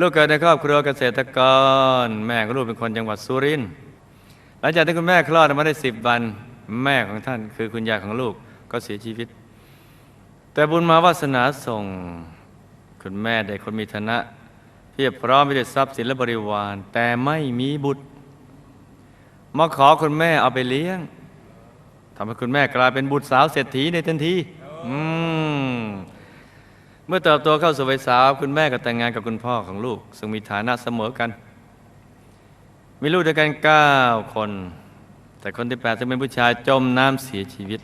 ลูกเกิดในครอบครัวเกษตรกร แม่ของลูกเป็นคนจังหวัดสุรินทร์หลังจากที่คุณแม่คลอดมาได้สิบวัน แม่ของท่านคือคุณยายของลูกก็เสียชีวิต แต่บุญมาวาสนาส่งคุณแม่ได้คนมีฐานะเพียบพร้อมไปด้วยทรัพย์สินและบริวาร แต่ไม่มีบุตรมาขอคุณแม่เอาไปเลี้ยงทำให้คุณแม่กลายเป็นบุตรสาวเศรษฐีในทันที อืม เมื่อเติบโตเข้าสู่วัยสาว คุณแม่ก็แต่งงานกับคุณพ่อของลูก ซึ่งมีฐานะเสมอกัน มีลูกด้วยกันเก้าคน แต่คนที่แปดซึ่งเป็นผู้ชายจมน้ำเสียชีวิต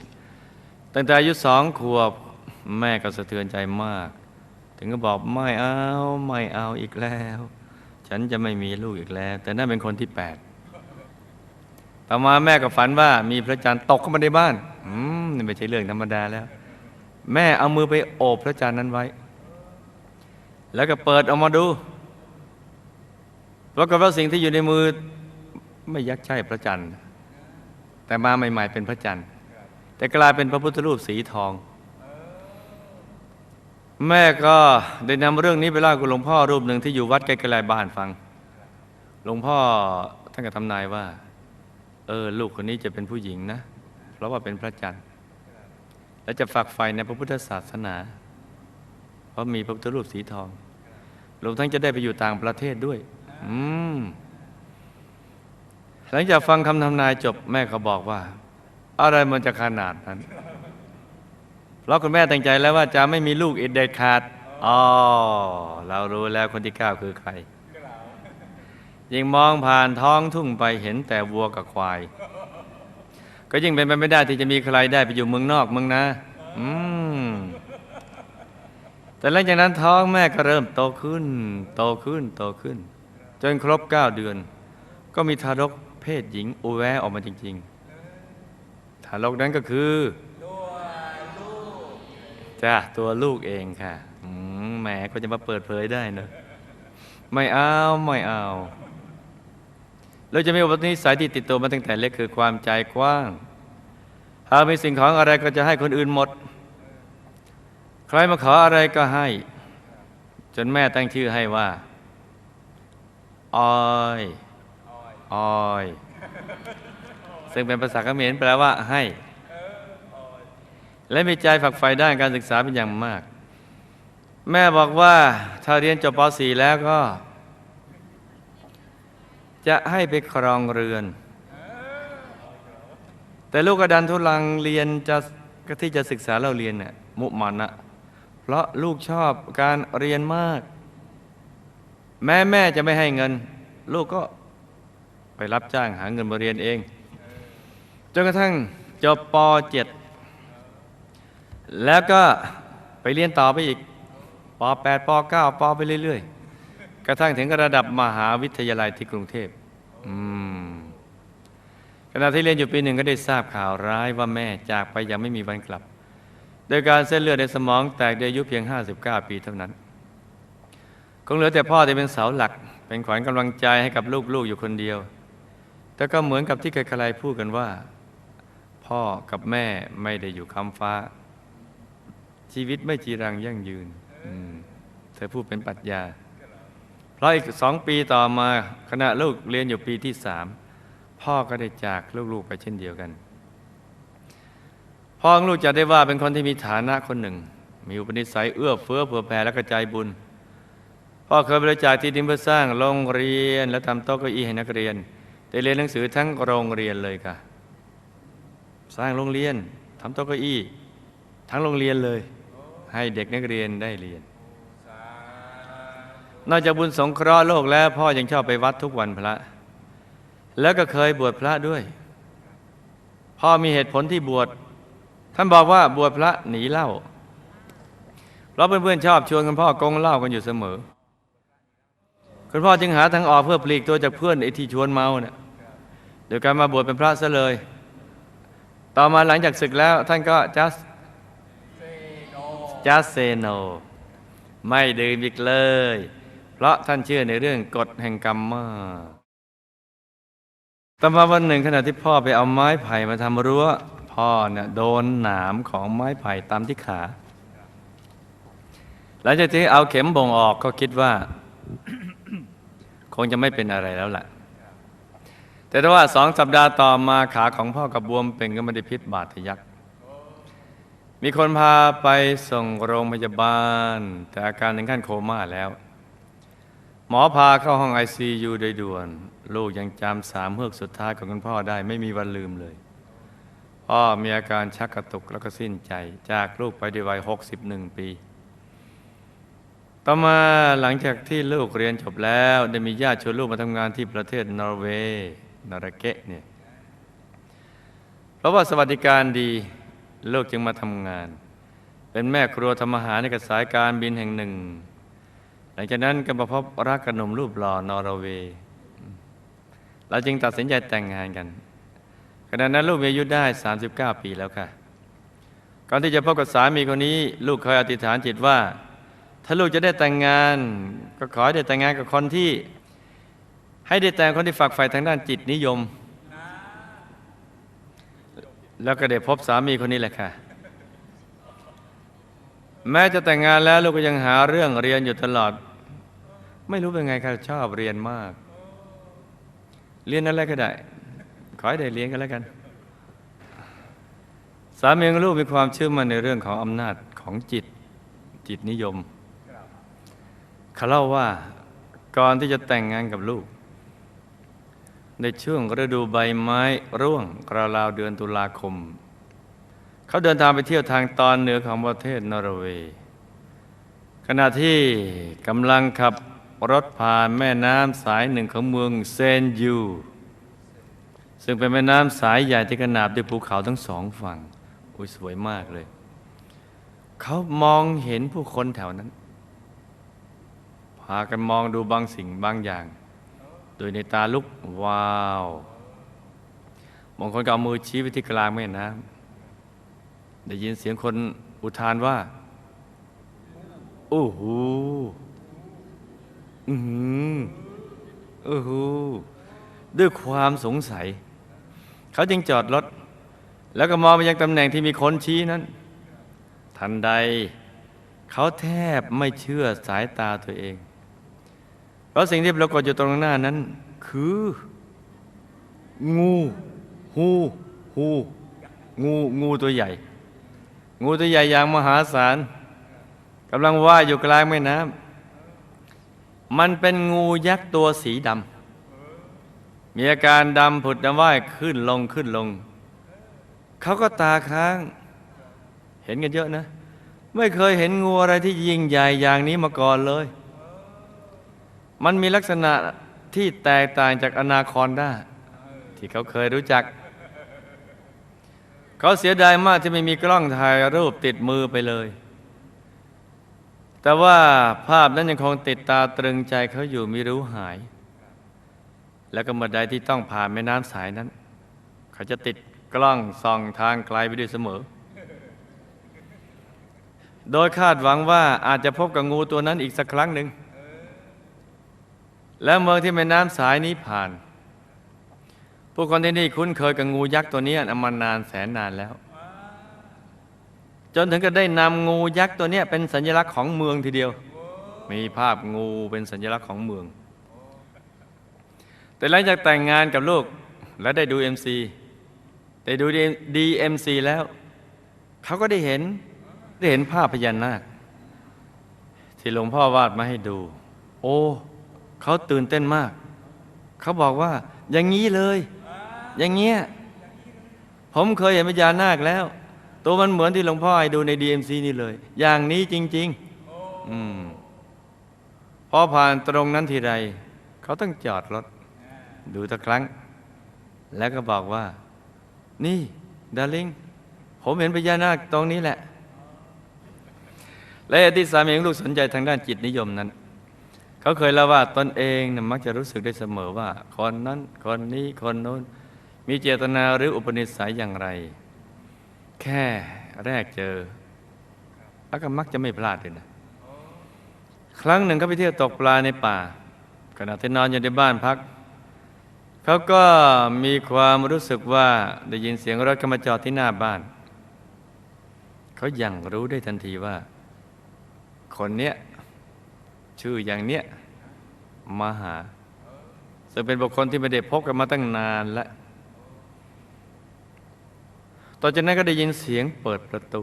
ตั้งแต่อายุสองขวบแม่ก็สะเทือนใจมาก ถึงก็บอกไม่เอาไม่เอาอีกแล้ว ฉันจะไม่มีลูกอีกแล้ว แต่นั่นเป็นคนที่แปดต่อมาแม่ก็ฝันว่ามีพระจันทร์ตกเข้ามาในบ้าน อืมนี่ไม่ใช่เรื่องธรรมดาแล้ว แม่เอามือไปโอบพระจันทร์นั้นไว้ แล้วก็เปิดออกมาดูปรากฏว่าสิ่งที่อยู่ในมือไม่ยักใช่พระจันทร์ แต่มาใหม่ๆเป็นพระจันทร์ แต่กลายเป็นพระพุทธรูปสีทอง แม่ก็ได้นำเรื่องนี้ไปเล่ากับหลวงพ่อรูปหนึ่งที่อยู่วัดใกล้ๆบ้านฟัง หลวงพ่อท่านก็ทำนายว่า เออ ลูกคนนี้จะเป็นผู้หญิงนะ เพราะว่าเป็นพระจันทร์ และจะฝักใฝ่ในพระพุทธศาสนา เพราะมีพระพุทธรูปสีทองรวมทั้งจะได้ไปอยู่ต่างประเทศด้วย อืมหลังจากฟังคำทำนายจบแม่ก็บอกว่า อะไรมันจะขนาดนั้น เพราะคุณแม่ตั้งใจแล้วว่าจะไม่มีลูกอีกเด็ดขาดอ๋อเรารู้แล้วคนที่เก้าคือใคร ยิ่งมองผ่านท้องทุ่งไปเห็นแต่วัวกับควาย ก็ยิ่งเป็นไปไม่ได้ที่จะมีใครได้ไปอยู่เมืองนอกเมืองนาอืมแต่หลังจากนั้นท้องแม่ก็เริ่มโตขึ้น โตขึ้นโตขึ้น จนครบเก้าเดือน ก็มีทารกเพศหญิงอุแวออกมาจริง ๆ ทารกนั้นก็คือจ้าตัวลูกเองค่ะอืมแหมก็จะมาเปิดเผยได้เนอะไม่เอา ไม่เอา เราจะมีอุปนิสัยที่ติดตัวมาตั้งแต่เล็กคือความใจกว้าง หากมีสิ่งของอะไรก็จะให้คนอื่นหมด ใครมาขออะไรก็ให้ จนแม่ตั้งชื่อให้ว่าออยออยซึ่งเป็นภาษาเขมรแปลว่าให้ และมีใจฝักใฝ่ด้านการศึกษาเป็นอย่างมาก แม่บอกว่าถ้าเรียนจบป .4 แล้วก็ จะให้ไปครองเรือน แต่ลูกกระดันทุลังเรียนจะที่จะศึกษาเราเรียนเนี่ยมุมันนะเพราะลูกชอบการเรียนมาก แม่แม่จะไม่ให้เงิน ลูกก็ไปรับจ้างหาเงินมาเรียนเองจนกระทั่งจบป .7 แล้วก็ไปเรียนต่อไปอีกป .8 ป .9 ปไปเรื่อยๆ กระทั่งถึงระดับมหาวิทยาลัยที่กรุงเทพขณะที่เรียนอยู่ปีหนึ่งก็ได้ทราบข่าวร้ายว่าแม่จากไปยังไม่มีวันกลับ โดยการเส้นเลือดในสมองแตกโดยอายุเพียง 59 ปีเท่านั้น คงเหลือแต่พ่อที่เป็นเสาหลัก เป็นขวัญกำลังใจให้กับลูกๆอยู่คนเดียว แต่ก็เหมือนกับที่ใครๆพูดกันว่า พ่อกับแม่ไม่ได้อยู่คำฟ้า ชีวิตไม่จีรังยั่งยืน เธอพูดเป็นปรัชญา เพราะอีกสองปีต่อมาขณะลูกเรียนอยู่ปีที่สามพ่อก็ได้จากลูกๆไปเช่นเดียวกัน พ่อของลูกจะได้ว่าเป็นคนที่มีฐานะคนหนึ่ง มีอุปนิสัยเอื้อเฟื้อเผื่อแผ่และกระจายบุญ พ่อเคยบริจาคที่ดินเพื่อสร้างโรงเรียน และทำโต๊ะเก้าอี้ให้นักเรียนได้เรียนหนังสือทั้งโรงเรียนเลยค่ะ สร้างโรงเรียนทำโต๊ะเก้าอี้ ทั้งโรงเรียนเลย ให้เด็กนักเรียนได้เรียน นอกจากบุญสงเคราะห์โลกแล้ว พ่อยังชอบไปวัดทุกวันพระ แล้วก็เคยบวชพระด้วย พ่อมีเหตุผลที่บวชท่านบอกว่าบวชพระหนีเหล้าเพราะเพื่อนๆชอบชวนคุณพ่อกงเหล้ากันอยู่เสมอ คุณพ่อจึงหาทางออกเพื่อปลีกตัวจากเพื่อนไอ้ที่ชวนเมาเนี่ยโดยการมาบวชเป็นพระซะเลย ต่อมาหลังจากศึกแล้ว ท่านก็ just just say no ไม่ดื่มอีกเลย ราะท่านเชื่อในเรื่องกฎแห่งกรรมมากต่อมาวันหนึ่งขณะที่พ่อไปเอาไม้ไผ่มาทำรั้ว พ่อเนี่ยโดนหนามของไม้ไผ่ตามที่ขา หลังจากที่เอาเข็มบ่งออกก็คิดว่า คงจะไม่เป็นอะไรแล้วล่ะ แต่ถ้าว่าสองสัปดาห์ต่อมาขาของพ่อกับบวมเป็นก็ไม่ได้พิษบาดทะยักมีคนพาไปส่งโรงพยาบาล แต่อาการถึงขั้นโคม่าแล้ว มอพาเข้าห้องไอซียูโดยด่วน ลูกยังจำสามเฮือกสุดท้ายของคุณพ่อได้ไม่มีวันลืมเลยพ่อมีอาการชักกระตุกแล้วก็สิ้นใจจากลูกไปด้วยวัย 61 ปี ต่อมาหลังจากที่ลูกเรียนจบแล้ว ได้มีญาติชวนลูกมาทำงานที่ประเทศนอร์เวย์นอร์เกะเนี่ยเพราะว่าสวัสดิการดีลูกจึงมาทำงาน เป็นแม่ครัวทำอาหารในกสายการบินแห่งหนึ่ง หลังจากนั้นก็มาพบรักกับหนุ่มรูปหล่อนอร์เวย์เราจึงตัดสินใจแต่งงานกันขณะนั้นลูกมีอายุได้ 39 ปีแล้วค่ะ ก่อนที่จะพบกับสามีคนนี้ ลูกเคยอธิษฐานจิตว่า ถ้าลูกจะได้แต่งงาน ก็ขอให้ได้แต่งงานกับคนที่ ให้ได้แต่งคนที่ฝักใฝ่ทางด้านจิตนิยม แล้วก็ได้พบสามีคนนี้แหละค่ะ แม้จะแต่งงานแล้วลูกก็ยังหาเรื่องเรียนอยู่ตลอด ไม่รู้เป็นไงค่ะชอบเรียนมาก เรียนอะไรก็ได้ ขอให้ได้เรียนกันแล้วกัน สามีของลูกมีความเชื่อมั่นในเรื่องของอำนาจของจิตจิตนิยมเขาเล่าว่าก่อนที่จะแต่งงานกับลูก ในช่วงฤดูใบไม้ร่วงราวๆเดือนตุลาคม เขาเดินทางไปเที่ยวทางตอนเหนือของประเทศนอร์เวย์ขณะที่กำลังขับรถผ่านแม่น้ำสายหนึ่งของเมืองเซนยูซึ่งเป็นแม่น้ำสายใหญ่ที่ขนาบด้วยภูเขาทั้งสองฝั่ง อุ้ยสวยมากเลย เขามองเห็นผู้คนแถวนั้น พากันมองดูบางสิ่งบางอย่าง โดยในตาลุกว้าว บางคนก็เอามือชี้ไปที่กลางแม่น้ำ ได้ยินเสียงคนอุทานว่าโอ้โหอือหือโอ้โหด้วยความสงสัย เขาจึงจอดรถ แล้วก็มองไปยังตำแหน่งที่มีคนชี้นั้น ทันใด เขาแทบไม่เชื่อสายตาตัวเอง เพราะสิ่งที่ปรากฏอยู่ตรงหน้านั้น คือ งู หู หู งู งูตัวใหญ่ งูตัวใหญ่อย่างมหาศาลกำลังว่ายอยู่กลางแม่น้ำมันเป็นงูยักษ์ตัวสีดำมีอาการดำผุดดำว่ายขึ้นลงขึ้นลง เขาก็ตาค้าง เห็นกันเยอะนะ ไม่เคยเห็นงูอะไรที่ยิ่งใหญ่อย่างนี้มาก่อนเลย มันมีลักษณะที่แตกต่างจากอนาคอนด้าที่เขาเคยรู้จัก เขาเสียดายมากที่ไม่มีกล้องถ่ายรูปติดมือไปเลย แต่ว่าภาพนั้นยังคงติดตาตรึงใจเขาอยู่ไม่รู้หาย แล้วก็เมื่อใดที่ต้องผ่านแม่น้ำสายนั้น เขาจะติดกล้องส่องทางไกลไปด้วยเสมอ โดยคาดหวังว่าอาจจะพบกับงูตัวนั้นอีกสักครั้งหนึ่ง และเมืองที่แม่น้ำสายนี้ผ่าน ผู้คนที่นี่คุ้นเคยกับงูยักษ์ตัวนี้มานานแสนนานแล้ว จนถึงก็ได้นำงูยักษ์ตัวนี้เป็นสัญลักษณ์ของเมืองทีเดียว มีภาพงูเป็นสัญลักษณ์ของเมือง แต่หลังจากแต่งงานกับลูกและได้ดู MC ได้ดู DMC แล้ว เขาก็ได้เห็นได้เห็นภาพพญานาคที่หลวงพ่อวาดมาให้ดู โอ้ เขาตื่นเต้นมาก เขาบอกว่าอย่างนี้เลย อย่างเงี้ยผมเคยเห็นพญานาคแล้ว ตัวมันเหมือนที่หลวงพ่อให้ดูใน DMC นี่เลย อย่างนี้จริง ๆ อืมพอผ่านตรงนั้นทีไร เขาต้องจอดรถ ดูสักครั้ง แล้วก็บอกว่า นี่ดาริงผมเห็นพญานาคตรงนี้แหละ และที่สามีของลูกสนใจทางด้านจิตนิยมนั้น เขาเคยเล่าว่าตนเองนะมักจะรู้สึกได้เสมอว่า คนนั้น คนนี้คนโน้น มีเจตนาหรืออุปนิสัยอย่างไร แค่แรกเจอ แล้วก็มักจะไม่พลาดเลยนะ ครั้งหนึ่งเขาไปเที่ยวตกปลาในป่า ขณะที่นอนอยู่ในบ้านพัก เขาก็มีความรู้สึกว่าได้ยินเสียงรถเข้ามาจอดที่หน้าบ้าน เขายังรู้ได้ทันทีว่า คนเนี้ยชื่ออย่างเนี้ยมาหาซึ่งเป็นบุคคลที่ไม่ได้พบกันมาตั้งนานแล้ว ต่อจากนั้นก็ได้ยินเสียงเปิดประตู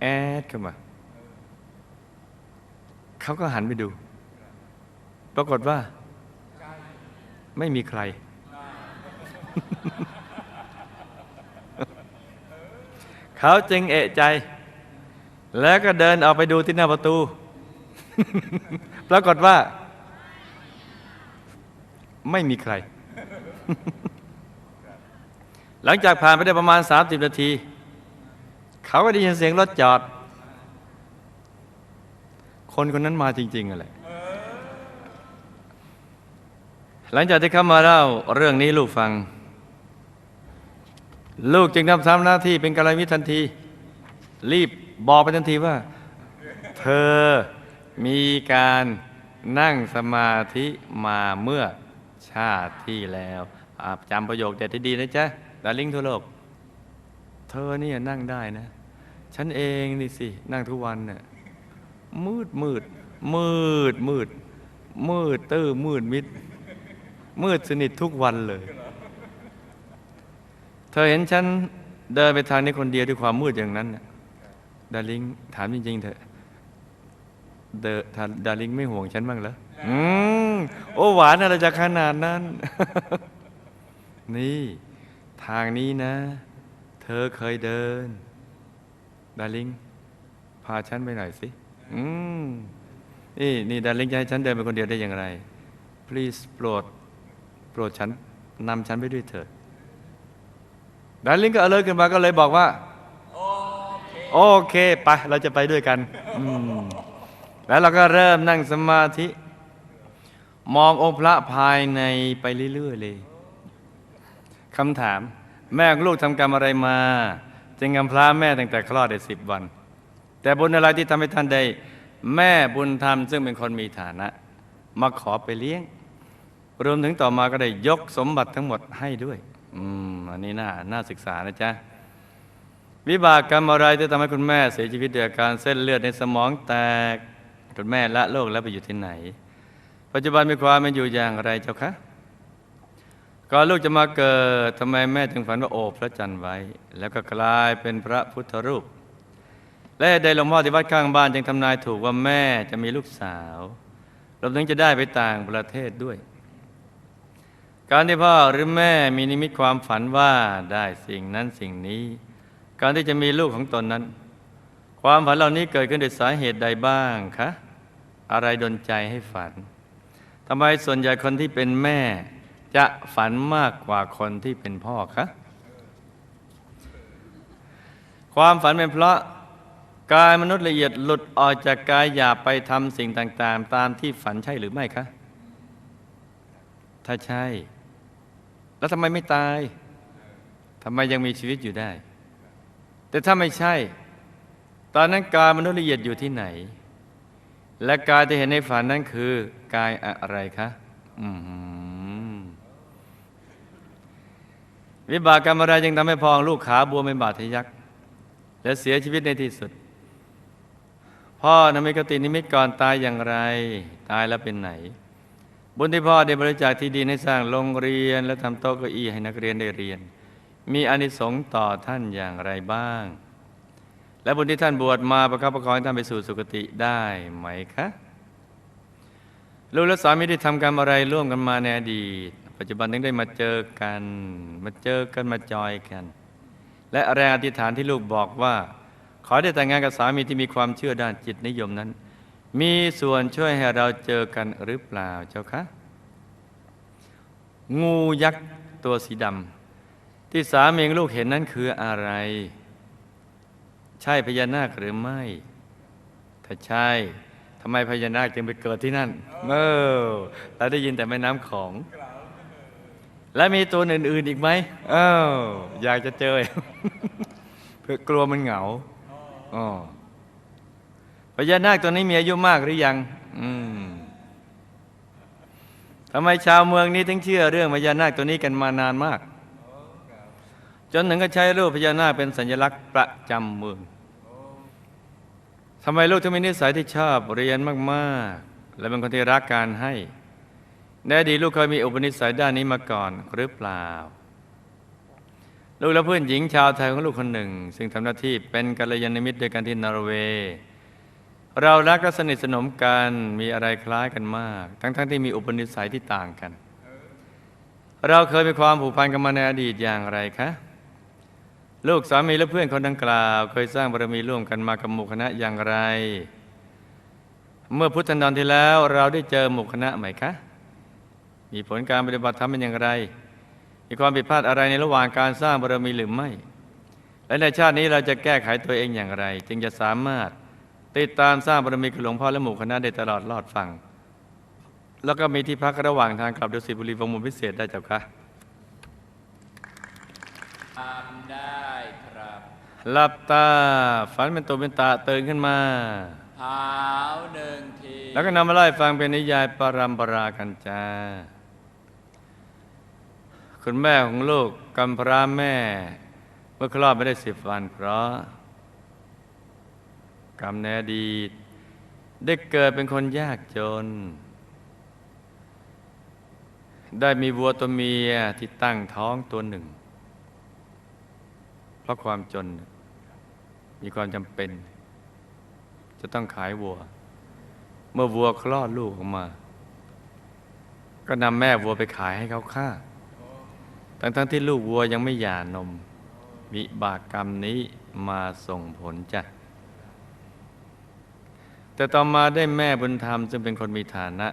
แอดเข้ามา เขาก็หันไปดู ปรากฏว่า ไม่มีใคร เขาจึงเอะใจ แล้วก็เดินออกไปดูที่หน้าประตู ปรากฏว่า ไม่มีใคร หลังจากผ่านไปได้ประมาณ 30 นาที เขาก็ได้ยินเสียงรถจอด คนคนนั้นมาจริงๆอะไรหลังจากที่เขามาเล่าเรื่องนี้ลูกฟัง ลูกจึงทำซ้ำหน้าที่เป็นกัลมิตรทันที รีบบอกไปทันทีว่า เธอมีการนั่งสมาธิมาเมื่อชาติที่แล้วจำประโยคเด็ดที่ดีนะจ๊ะ ดาริ่งทั่วโลก เธอเนี่ยนั่งได้นะ ฉันเองนี่สิ นั่งทุกวันน่ะมืดมืด มืดมืด มืดตื้อมืดมิด มืดสนิททุกวันเลย เธอเห็นฉันเดินไปทางนี้คนเดียวด้วยความมืดอย่างนั้นน่ะดาริงถามจริงๆเถอะเดอทาดาริงไม่ห่วงฉันบ้างเหรออืมโอ้หวานอะไรจะขนาดนั้น นี่ ทางนี้นะ เธอเคยเดิน ดาริง พาฉันไปหน่อยสิ อืม นี่นี่ดาริงจะให้ฉันเดินไปคนเดียวได้อย่างไร please โปรด โปรดฉันนำฉันไปด้วยเถิด ดาริงก็เอเลยขึ้นมาก็เลยบอกว่า โอเค ไป เราจะไปด้วยกัน อืม แล้วเราก็เริ่มนั่งสมาธิ มององค์พระภายในไปเรื่อยๆเลย คำถาม แม่ของลูกทำกรรมอะไรมา จึงกำพร้าแม่ตั้งแต่คลอดได้สิบวัน แต่บุญอะไรที่ทำให้ท่านได้ แม่บุญธรรมซึ่งเป็นคนมีฐานะ มาขอไปเลี้ยง รวมถึงต่อมาก็ได้ยกสมบัติทั้งหมดให้ด้วย อืมอันนี้น่าน่าศึกษานะจ๊ะวิบากกรรมอะไรที่ทำให้คุณแม่เสียชีวิตด้วยอาการเส้นเลือดในสมองแตกคุณแม่ละโลกแล้วไปอยู่ที่ไหน ปัจจุบันมีความเป็นอยู่อย่างไรเจ้าคะ ก่อนลูกจะมาเกิดทำไมแม่จึงฝันว่าโอบพระจันทร์ไว้ แล้วก็กลายเป็นพระพุทธรูป และได้หลวงพ่อที่วัดข้างบ้านจึงทำนายถูกว่าแม่จะมีลูกสาวรวมถึงจะได้ไปต่างประเทศด้วย การที่พ่อหรือแม่มีนิมิตความฝันว่าได้สิ่งนั้นสิ่งนี้ การที่จะมีลูกของตนนั้น ความฝันเหล่านี้เกิดขึ้นด้วยสาเหตุใดบ้างคะอะไรดนใจให้ฝันทำไมส่วนใหญ่คนที่เป็นแม่ จะฝันมากกว่าคนที่เป็นพ่อคะความฝันเป็นเพราะกายมนุษย์ละเอียดหลุดออกจากกายหยาบไปทำสิ่งต่าง ๆ ตามที่ฝันใช่หรือไม่คะ ถ้าใช่ แล้วทำไมไม่ตายทำไมยังมีชีวิตอยู่ได้ แต่ถ้าไม่ใช่ ตอนนั้นกายมนุษย์ละเอียดอยู่ที่ไหน และกายที่เห็นในฝันนั้นคือกายอะไรคะ อืม วิบากกรรมอะไรจึงทำให้พองลูกขาบวมเป็นบาดทะยัก และเสียชีวิตในที่สุด พ่อนมิกตินิมิตก่อนตายอย่างไร ตายแล้วเป็นไหน บุญที่พ่อได้บริจาคที่ดินให้สร้างโรงเรียน และทำโต๊ะเก้าอี้ให้นักเรียนได้เรียน มีอานิสงส์ต่อท่านอย่างไรบ้าง และบุญที่ท่านบวชมาประคับประคองให้ท่านไปสู่สุคติได้ไหมคะลูกและสามีได้ทำกรรมอะไรร่วมกันมาในอดีต ปัจจุบันถึงได้มาเจอกัน มาเจอกันมาจอยกัน และแรงอธิษฐานที่ลูกบอกว่า ขอได้แต่งงานกับสามีที่มีความเชื่อด้านจิตนิยมนั้น มีส่วนช่วยให้เราเจอกันหรือเปล่าเจ้าคะงูยักษ์ตัวสีดำที่สามีลูกเห็นนั้นคืออะไร ใช่พญานาคหรือไม่ ถ้าใช่ทำไมพญานาคจึงไปเกิดที่นั่น เออเราได้ยินแต่แม่น้ำของ และมีตัวอื่นๆอีกไหมเอออยากจะเจอเพื่อกลัวมันเหงาอ๋อพญานาคตัวนี้มีอายุมากหรือยัง อืมทำไมชาวเมืองนี้ถึงเชื่อเรื่องพญานาคตัวนี้กันมานานมาก จนถึงก็ใช้รูปพญานาคเป็นสัญลักษณ์ประจำเมืองทำไมลูกถึงมีนิสัยที่ชอบเรียนมาก ๆ และเป็นคนที่รักการให้ ในอดีตลูกเคยมีอุปนิสัยด้านนี้มาก่อนหรือเปล่า ลูกและเพื่อนหญิงชาวไทยของลูกคนหนึ่ง ซึ่งทำหน้าที่เป็นกัลยาณมิตรด้วยกันที่นอร์เวย์ เรารักและสนิทสนมกันมีอะไรคล้ายกันมาก ทั้งๆทที่มีอุปนิสัยที่ต่างกัน เราเคยมีความผูกพันกันมาในอดีตอย่างไรคะลูกสามีและเพื่อนคนดังกล่าว เคยสร้างบารมีร่วมกันมากับหมู่คณะอย่างไร เมื่อพุทธันดรที่แล้วเราได้เจอหมู่คณะไหมคะ มีผลการปฏิบัติธรรมเป็นอย่างไร มีความผิดพลาดอะไรในระหว่างการสร้างบารมีหรือไม่ และในชาตินี้เราจะแก้ไขตัวเองอย่างไร จึงจะสามารถติดตามสร้างบารมีกับหลวงพ่อและหมู่คณะได้ตลอดรอดฟัง แล้วก็มีที่พักระหว่างทางกลับดุสิตบุรีวงมุมพิเศษได้เจ้าคะทำได้ครับหลับตาฝันเป็นตัวเป็นตาตื่นขึ้นมาหาวหนึ่งที แล้วก็นำมาไล่ฟังเป็นนิยายปรัมปรากันจ้า คุณแม่ของลูกกำพร้าแม่ เมื่อคลอดไม่ได้สิบวันเพราะ กรรมในอดีต ได้เกิดเป็นคนยากจน ได้มีวัวตัวเมียที่ตั้งท้องตัวหนึ่ง เพราะความจน มีความจำเป็น จะต้องขายวัว เมื่อวัวคลอดลูกออกมา ก็นำแม่วัวไปขายให้เขาฆ่า ทั้งทั้งๆที่ลูกวัวยังไม่หย่านม วิบากกรรมนี้มาส่งผลจ้ะ แต่ต่อมาได้แม่บุญธรรมซึ่งเป็นคนมีฐานะ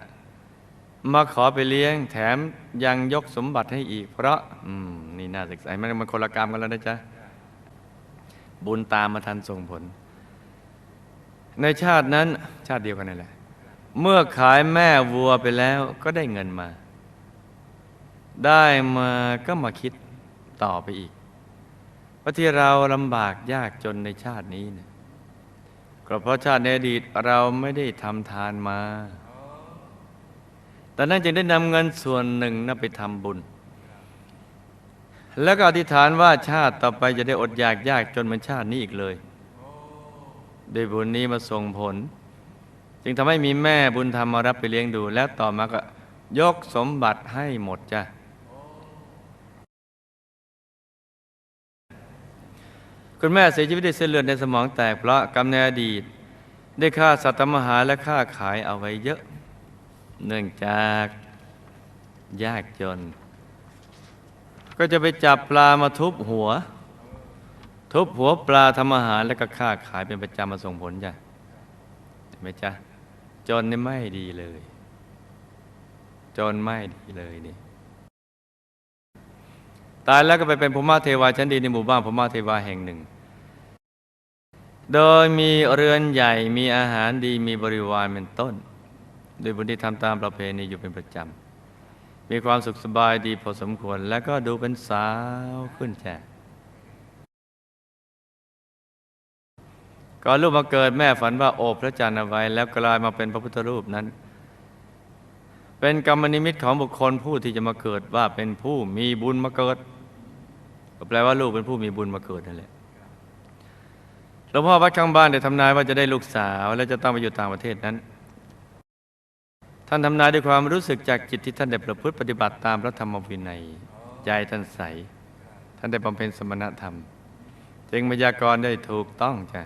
มาขอไปเลี้ยงแถมยังยกสมบัติให้อีก เพราะ อืม นี่น่าศึกษามันมันคนละกรรมกันแล้วนะจ๊ะ บุญตามมาทันส่งผล ในชาตินั้นชาติเดียวกันนั่นแหละ เมื่อขายแม่วัวไปแล้วก็ได้เงินมา ได้มาก็มาคิดต่อไปอีกว่าที่เราลำบากยากจนในชาตินี้เนี่ยก็เพราะชาติในอดีตเราไม่ได้ทำทานมาแต่นั้นจึงได้นำเงินส่วนหนึ่งนั้นไปทำบุญ แล้วก็อธิษฐานว่าชาติต่อไปจะได้อดอยากยากจนเหมือนชาตินี้อีกเลยด้วยบุญนี้มาส่งผล จึงทำให้มีแม่บุญธรรมมารับไปเลี้ยงดู แล้วต่อมาก็ยกสมบัติให้หมดจ้ะ คุณแม่เสียชีวิตด้วยเส้นเลือดในสมองแตกเพราะกรรมในอดีต ได้ฆ่าสัตว์ทำอาหารและฆ่าขายเอาไว้เยอะ เนื่องจากยากจน ก็จะไปจับปลามาทุบหัว ทุบหัวปลาทำอาหารแล้วก็ฆ่าขายเป็นประจำมาส่งผลจ้ะเห็นไหมจ๊ะจนนี่ไม่ดีเลย จนไม่ดีเลยนี่ ตายแล้วก็ไปเป็นพม่าเทวาชั้นดีในหมู่บ้านพม่าเทวาแห่งหนึ่ง โดยมีเรือนใหญ่มีอาหารดีมีบริวารเป็นต้น โดยบุญที่ทำตามประเพณีอยู่เป็นประจำ มีความสุขสบายดีพอสมควร แล้วก็ดูเป็นสาวขึ้นแจกก่อนลูกมาเกิดแม่ฝันว่าโอบพระจันทร์เอาไว้ แล้วกลายมาเป็นพระพุทธรูปนั้น เป็นกรรมนิมิตของบุคคลผู้ที่จะมาเกิดว่าเป็นผู้มีบุญมาเกิด ก็แปลว่าลูกเป็นผู้มีบุญมาเกิดนั่นแหละหลวงพ่อวัดข้างบ้านได้ทำนายว่าจะได้ลูกสาว และจะต้องไปอยู่ต่างประเทศนั้น ท่านทำนายด้วยความรู้สึกจากจิตที่ท่านได้ประพฤติปฏิบัติตามพระธรรมวินัยใจท่านใส ท่านได้บำเพ็ญสมณธรรม จึงพยากรได้ถูกต้องจ้ะ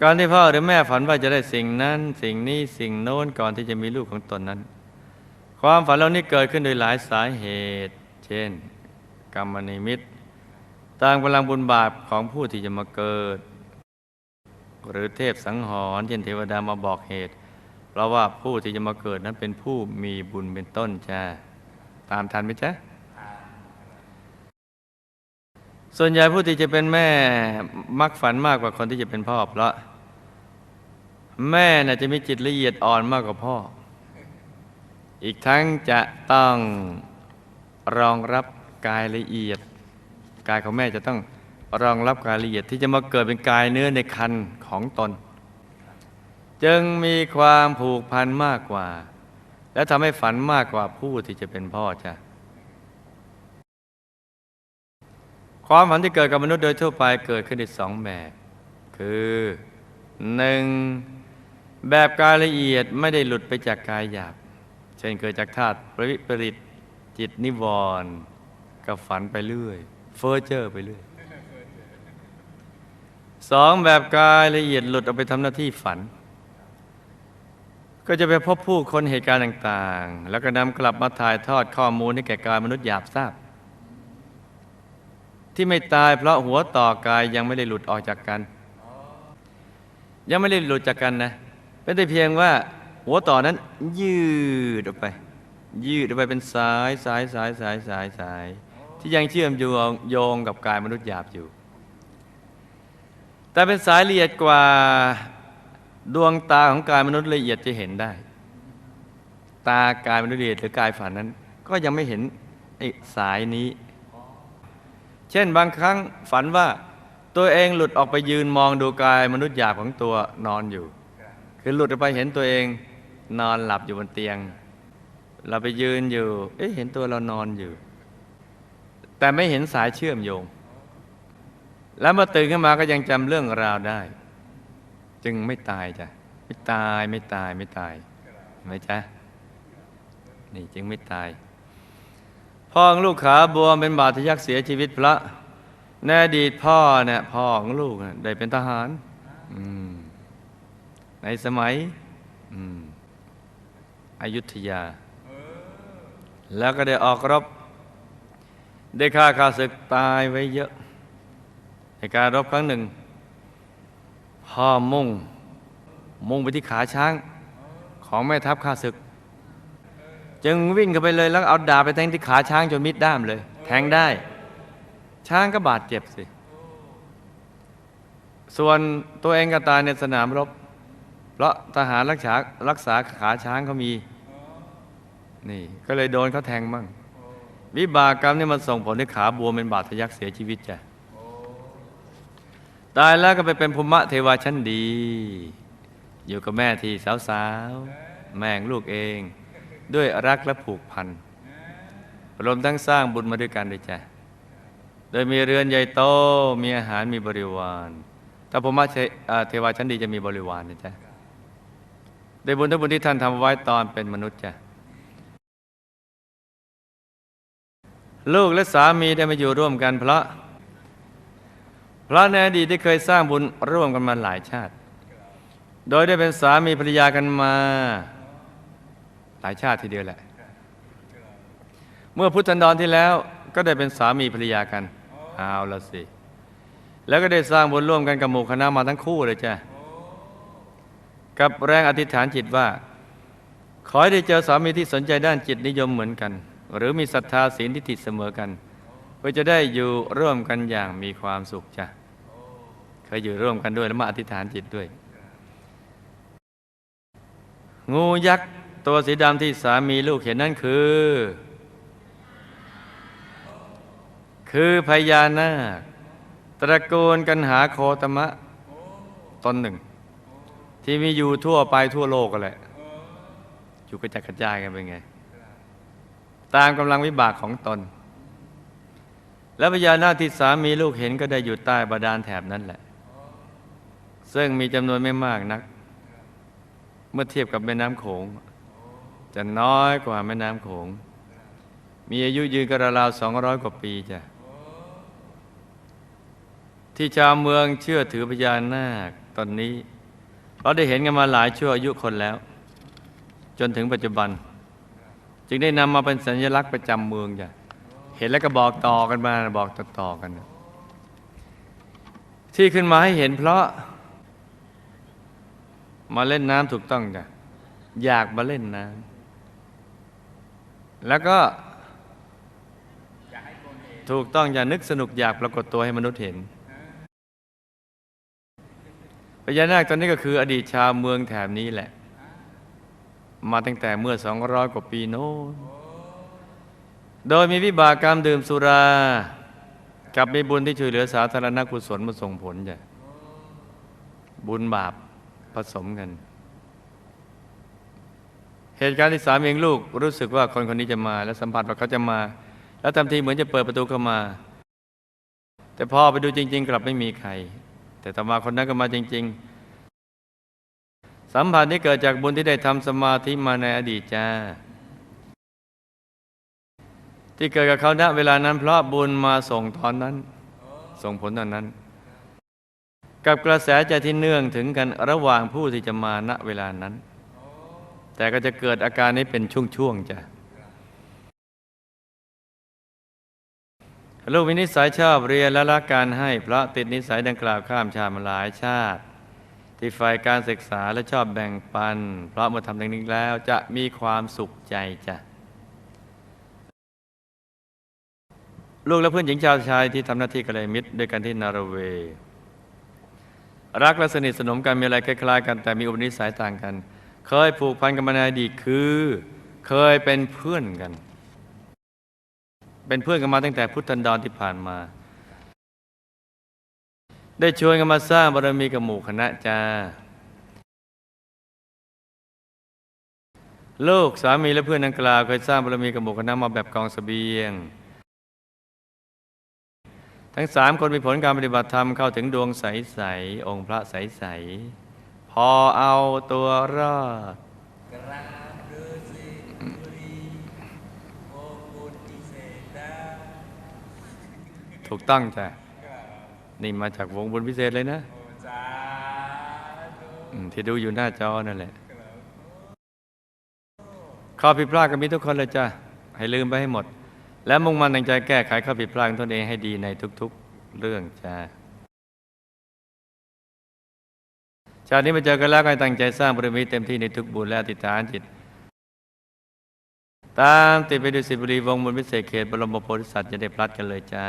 การที่พ่อหรือแม่ฝันว่าจะได้สิ่งนั้น สิ่งนี้สิ่งโน้นก่อนที่จะมีลูกของตนนั้น ความฝันเหล่านี้เกิดขึ้นโดยหลายสาเหตุ เช่น กรรมนิมิตตางพลังบุญบาปของผู้ที่จะมาเกิด หรือเทพสังหรณ์เช่นเทวดามาบอกเหตุ เพราะว่าผู้ที่จะมาเกิดนั้นเป็นผู้มีบุญเป็นต้นจ้าตามทันไหมจ๊ะส่วนใหญ่ผู้ที่จะเป็นแม่มักฝันมากกว่าคนที่จะเป็นพ่อเพราะ แม่น่ะจะมีจิตละเอียดอ่อนมากกว่าพ่อ อีกทั้งจะต้องรองรับ กายละเอียด กายของแม่จะต้องรองรับกายละเอียดที่จะมาเกิดเป็นกายเนื้อในคันของตน จึงมีความผูกพันมากกว่า และทำให้ฝันมากกว่าผู้ที่จะเป็นพ่อจ้ะความฝันที่เกิดกับมนุษย์โดยทั่วไปเกิดขึ้นในสองแบบ คือหนึ่งแบบกายละเอียดไม่ได้หลุดไปจากกายหยาบ เช่นเกิดจากธาตุปริปริตจิตนิวรณ์ กับฝันไปเรื่อย เฟอร์เจอร์ไปเรื่อยสองแบบกายละเอียดหลุดออกไปทำหน้าที่ฝัน ก็จะไปพบผู้คนเหตุการณ์ต่าง ๆ แล้วก็นำกลับมาถ่ายทอดข้อมูลให้แก่กายมนุษย์หยาบทราบ ที่ไม่ตายเพราะหัวต่อกายยังไม่ได้หลุดออกจากกัน ยังไม่ได้หลุดจากกันนะเป็นแต่เพียงว่าหัวต่อนั้นยืดออกไป ยืดออกไปเป็นสายสายสายสายสายสาย ที่ยังเชื่อมโยงโยงกับกายมนุษย์หยาบอยู่ แต่เป็นสายละเอียดกว่าดวงตาของกายมนุษย์ละเอียดจะเห็นได้ ตากายมนุษย์ละเอียดหรือกายฝันนั้น ก็ยังไม่เห็นไอ้สายนี้ เช่นบางครั้งฝันว่าตัวเองหลุดออกไปยืนมองดูกายมนุษย์หยาบของตัวนอนอยู่ คือหลุดออกไปเห็นตัวเองนอนหลับอยู่บนเตียง เราไปยืนอยู่ เอ๊ะเห็นตัวเรานอนอยู่ แต่ไม่เห็นสายเชื่อมโยง แล้วเมื่อตื่นขึ้นมาก็ยังจำเรื่องราวได้ จึงไม่ตายจ้ะไม่ตายไม่ตายไม่ตายเห็นไหมจ๊ะนี่จึงไม่ตายพ่อของลูกขาบวมเป็นบาดทะยักเสียชีวิตพระในอดีตพ่อเนี่ยพ่อของลูกน่ะได้เป็นทหารในสมัยอืมอยุธยา แล้วก็ได้ออกรบ ได้ฆ่าข้าศึกตายไว้เยอะ ในการรบครั้งหนึ่ง พ่อมุ่ง มุ่งไปที่ขาช้างของแม่ทัพข้าศึก จึงวิ่งเข้าไปเลยแล้วเอาดาบไปแทงที่ขาช้างจนมิดด้ามเลย แทงได้ ช้างก็บาดเจ็บสิ ส่วนตัวเองก็ตายในสนามรบ เพราะทหารรักษารักษาขาช้างเขามี นี่ก็เลยโดนเขาแทงมั่ง วิบากกรรมนี่มันส่งผลให้ขาบวมเป็นบาดทะยักเสียชีวิตจ้ะตายแล้วก็ไปเป็นภูมิเทวาชั้นดี อยู่กับแม่ที่สาวๆ แม่งลูกเอง ด้วยรักและผูกพันรวมทั้งสร้างบุญมาด้วยกันด้วยจ้ะโดยมีเรือนใหญ่โตมีอาหารมีบริวารถ้าภูมิเทอ่าเทวาชั้นดีจะมีบริวารนะจ๊ะโดยบุญทั้งบุญที่ท่านทำไว้ตอนเป็นมนุษย์จ้ะ ลูกและสามีได้มาอยู่ร่วมกันเพราะ เพราะในอดีตได้เคยสร้างบุญร่วมกันมาหลายชาติ โดยได้เป็นสามีภรรยากันมาหลายชาติทีเดียวแหละ เมื่อพุทธันดรที่แล้วก็ได้เป็นสามีภรรยากันเอาละสิ แล้วก็ได้สร้างบุญร่วมกันกับหมู่คณะมาทั้งคู่เลยจ้ะกับแรงอธิษฐานจิตว่า ขอให้ได้เจอสามีที่สนใจด้านจิตนิยมเหมือนกัน หรือมีศรัทธาศีลทิฏฐิเสมอกัน เพื่อจะได้อยู่ร่วมกันอย่างมีความสุขจ้ะเคยอยู่ร่วมกันด้วยแล้วมาอธิษฐานจิตด้วย งูยักษ์ตัวสีดำที่สามีลูกเห็นนั่นคือ คือพญานาคตระกูลกันหาโคตมะตนหนึ่ง ที่มีอยู่ทั่วไปทั่วโลกกันแหละอยู่กระจัดกระจายกันเป็นไง ตามกำลังวิบากของตน และพญานาคที่สามีลูกเห็นก็ได้อยู่ใต้บาดาลแถบนั้นแหละ ซึ่งมีจำนวนไม่มากนัก เมื่อเทียบกับแม่น้ำโขง จะน้อยกว่าแม่น้ำโขง มีอายุยืนกระราวสองร้อยกว่าปีจ้ะที่ชาวเมืองเชื่อถือพญานาคตอนนี้ เราได้เห็นกันมาหลายชั่วอายุคนแล้ว จนถึงปัจจุบัน จึงได้นำมาเป็นสัญลักษณ์ประจำเมืองจ้ะเห็นแล้วก็บอกต่อกันมาบอกต่อๆกัน ที่ขึ้นมาให้เห็นเพราะ มาเล่นน้ำถูกต้องจ้ะอยากมาเล่นน้ำแล้วก็ถูกต้องอย่านึกสนุกอยากปรากฏตัวให้มนุษย์เห็นพญานาคตอนนี้ก็คืออดีตชาวเมืองแถบนี้แหละ มาตั้งแต่เมื่อ200กว่าปีโน้นโดยมีวิบากกรรมดื่มสุรา กับมีบุญที่ช่วยเหลือสาธารณกุศลมาส่งผลจ้ะบุญบาปผสมกัน เหตุการณ์ที่สามเองลูกรู้สึกว่าคนคนนี้จะมาและสัมผัสว่าเขาจะมา แล้วทำทีเหมือนจะเปิดประตูเข้ามา แต่พอไปดูจริง ๆ กลับไม่มีใคร แต่ต่อมาคนนั้นก็มาจริง ๆ สัมผัสนี้เกิดจากบุญที่ได้ทำสมาธิมาในอดีตจ้า ที่เกิดกับเขาณเวลานั้นเพราะบุญมาส่งตอนนั้น ส่งผลตอนนั้น กับกระแสใจที่เนื่องถึงกันระหว่างผู้ที่จะมาณเวลานั้น แต่ก็จะเกิดอาการนี้เป็นช่วงๆจ้ะลูกมีนิสัยชอบเรียนและรักการให้เพราะติดนิสัยดังกล่าวข้ามชาติมาหลายชาติ ที่ฝ่ายการศึกษาและชอบแบ่งปัน เพราะเมื่อทำอย่งนี้แล้วจะมีความสุขใจจ้ะลูกและเพื่อนหญิงชาวชายที่ทำหน้าที่กัลยาณมิตรด้วยกันที่นอร์เวย์รักและสนิทสนมกันมีอะไรคล้ายๆ กันแต่มีอุปนิสัยต่างกัน เคยผูกพันกันมาในอดีตคือ เคยเป็นเพื่อนกัน เป็นเพื่อนกันมาตั้งแต่พุทธันดรที่ผ่านมา ได้ชวนกันมาสร้างบารมีกับหมู่คณะจ้าลูกสามีและเพื่อนนังกล่าวเคยสร้างบารมีกับหมู่คณะมาแบบกองเสบียง ทั้งสามคนมีผลการปฏิบัติธรรมเข้าถึงดวงใส ๆ องค์พระใส ๆ พอเอาตัวรอดกราบฤาษีบุรีโอบุญพิเศษได้ถูกต้องจ้ะ นี่มาจากวงบุญพิเศษเลยนะโอสาธุอืมที่ดูอยู่หน้าจอนั่นแหละข้อผิดพลาดก็มีทุกคนเลยจ้ะให้ลืมไปให้หมด และมุ่งมั่นตั้งใจแก้ไขข้อผิดพลาดของตนเองให้ดีในทุกๆเรื่องจ้ะชาตินี้มาเจอกันแล้วก็ให้ตั้งใจสร้างบารมีเต็มที่ในทุกบุญและอธิษฐานจิต ตามติดไปดูสิบุรีวงบุญพิเศษเขตบรมโพธิสัตว์จะได้พลัดกันเลยจ้า